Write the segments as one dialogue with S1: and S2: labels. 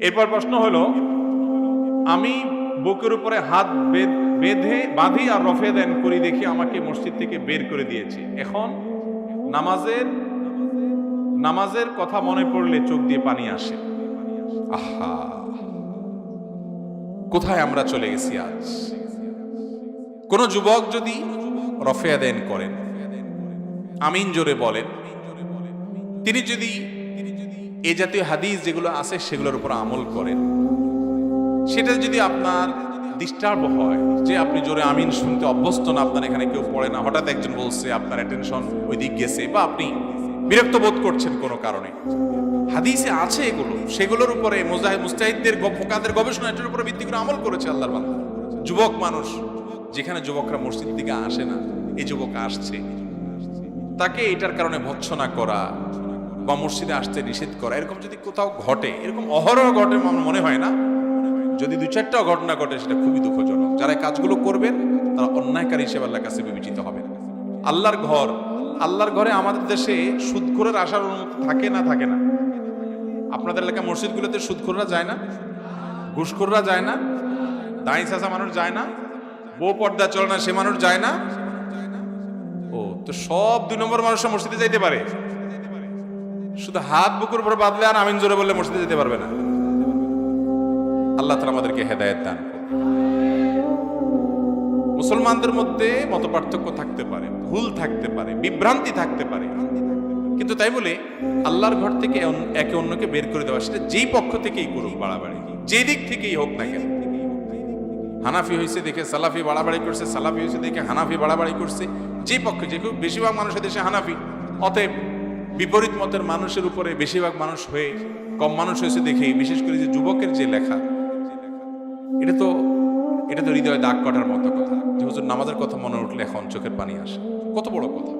S1: এরপর প্রশ্ন হলো, আমি বুকের উপরে হাত বেঁধে, বাঁধি আর রফে দেন করি দেখি আমাকে মসজিদ থেকে বের করে দিয়েছে। এখন নামাজের নামাজের কথা মনে পড়লে চোখ দিয়ে পানি আসে। আহা! কোথায় আমরা চলে গেছি আজ? কোন যুবক যদি রফে দেন করেন, আমিন জোরে বলেন, তিনি যদি এই জাতীয় হাদিস যেগুলো আছে সেগুলোর উপর আমল করেন। সেটা যদি আপনার ডিস্টার্ব হয়, যে আপনি জোরে আমিন শুনতে অভ্যস্ত না, আপনার এখানে কেউ পড়ে না, হঠাৎ একজন বলছে আপনার অ্যাটেনশন ওই দিক গেছে বা আপনি বিরক্ত বোধ করছেন কোনো কারণে। হাদিসে আছে এগুলো, সেগুলোর উপরে মুজাহিদ মুস্তাহিদদের ফোকাদের গবেষণা এটার উপরে ভিত্তি করে আমল করেছে আল্লাহর বান্দা। যুবক মানুষ, যেখানে যুবকরা মসজিদ দিকে আসে না এই যুবক আসছে। তাকে এটার কারণে ভৎসনা করা বা মসজিদে আসতে নিষেধ করা, এরকম যদি কোথাও ঘটে, এরকম অহরহ ঘটে মনে হয় না, যদি দু চারটা ঘটনা ঘটে, সেটা খুবই দুঃখজনক। যারা কাজগুলো করবেন, তারা অন্যায়কারী হিসেবে আল্লাহর কাছে বিবেচিত হবেন। আল্লাহর ঘর, আল্লাহর ঘরে আমাদের দেশে সুদখোরের আসার অনুমতি থাকে না থাকে না? আপনাদের এলাকা মসজিদগুলোতে সুদখোররা যায় না? ঘুষখোররা যায় না? দাঁড়ি চাষা মানুষ যায় না? বউ পর্দা চলে না, সে মানুষ যায় না? ও, তো সব দুই নম্বর মানুষরা মসজিদে যাইতে পারে। শুধু হাত বুকুর উপর বাঁধলে আর আমিন জোরে বললে মসজিদে যেতে পারবে না। আল্লাহ তালা আমাদেরকে হেদায়ত দান মুসলমানদের মধ্যে মত পার্থক্য থাকতে পারে, ভুল থাকতে পারে, বিভ্রান্তি থাকতে পারে। কিন্তু তাই বলে আল্লাহর ঘর থেকে একে অন্যকে বের করে দেওয়া, সেটা যেই পক্ষ থেকেই করুক বাড়াবাড়ি যে দিক থেকেই হোক না কেন। হানাফি হয়েছে দেখে সালাফি বাড়াবাড়ি করছে, সালাফি হয়েছে দেখে হানাফি বাড়াবাড়ি করছে যে পক্ষে যে খুব, বেশিরভাগ মানুষের দেশে হানাফি, অতএব বিপরীত মতের মানুষের উপরে বেশিরভাগ মানুষ হয়ে, কম মানুষ হয়েছে দেখে বিশেষ করে যে যুবকের যে লেখা, এটা তো এটা তো হৃদয়ে দাগ কাটার মতো কথা। যে হুজুর নামাজের কথা মনে উঠলে এখন চোখের পানি আসে। কত বড় কথা।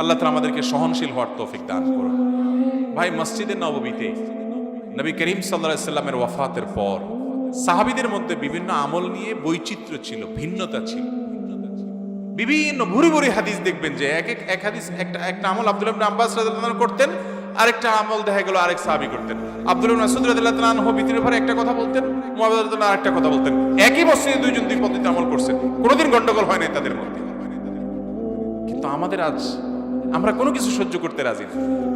S1: আল্লাহ তালা আমাদেরকে সহনশীল হওয়ার তৌফিক দান করুন। ভাই মসজিদের নববীতে নবী করিম সাল্লাহ সাল্লামের ওয়াফাতের পর সাহাবিদের মধ্যে বিভিন্ন আমল নিয়ে বৈচিত্র্য ছিল, ভিন্নতা ছিল। বিভিন্ন ভুরি ভুরি হাদিস দেখবেন যে এক এক এক হাদিস, একটা একটা আমল আব্দুল ইবনে আব্বাস রাদিয়াল্লাহু করতেন, আরেকটা আমল দেখা গেল আরেক সাহাবী করতেন। আব্দুল মাসউদ রাদিয়াল্লাহু আনহু ভিতরের পরে একটা কথা বলতেন মুআবিয়া রাদিয়াল্লাহু আরেকটা কথা বলতেন। একই মসজিদে দুইজন দুই পদ্ধতিতে আমল করছেন, কোনোদিন গন্ডগোল হয় নাই তাদের মধ্যে। কিন্তু আমাদের আজ আমরা কোনো কিছু সহ্য করতে রাজি না।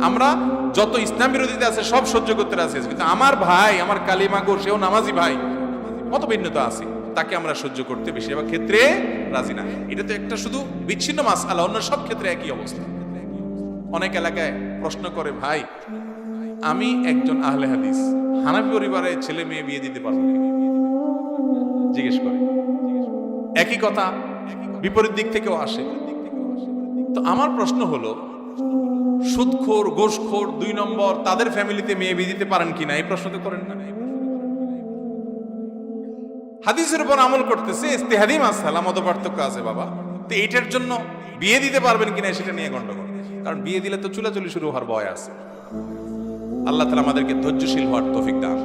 S1: আমরা যত ইসলাম বিরোধীতে আছে, সব সহ্য করতে রাজি আছি। কিন্তু আমার ভাই, আমার কালিমাগো সেও নামাজি ভাই, কত ভিন্নতা আছে। তাকে আমরা সহ্য করতে বেশিরভাগ ক্ষেত্রে রাজি না। এটা তো একটা শুধু বিচ্ছিন্ন মাস আল্লাহ অন্য সব ক্ষেত্রে একই অবস্থা। অনেক এলাকায় প্রশ্ন করে, ভাই, আমি একজন আহলে হাদিস। হানাফি পরিবারে ছেলে মেয়ে বিয়ে দিতে পারব জিজ্ঞেস করে। একই কথা বিপরীত দিক থেকেও আসে। তো আমার প্রশ্ন হলো, সুদখোর গোসখোর দুই নম্বর তাদের ফ্যামিলিতে মেয়ে বিয়ে দিতে পারেন কিনা? এই প্রশ্ন তো করেন না। হাদিসের উপর আমল করতেছে, ইস্তেহাদি মাসালা মত পার্থক্য আছে বাবা। তো এইটার জন্য বিয়ে দিতে পারবেন কিনা সেটা নিয়ে গন্ডগোল। কারণ বিয়ে দিলে তো চুলাচুলি শুরু হওয়ার ভয় আছে আল্লাহ তালা আমাদেরকে ধৈর্যশীল হওয়ার তৌফিক দান।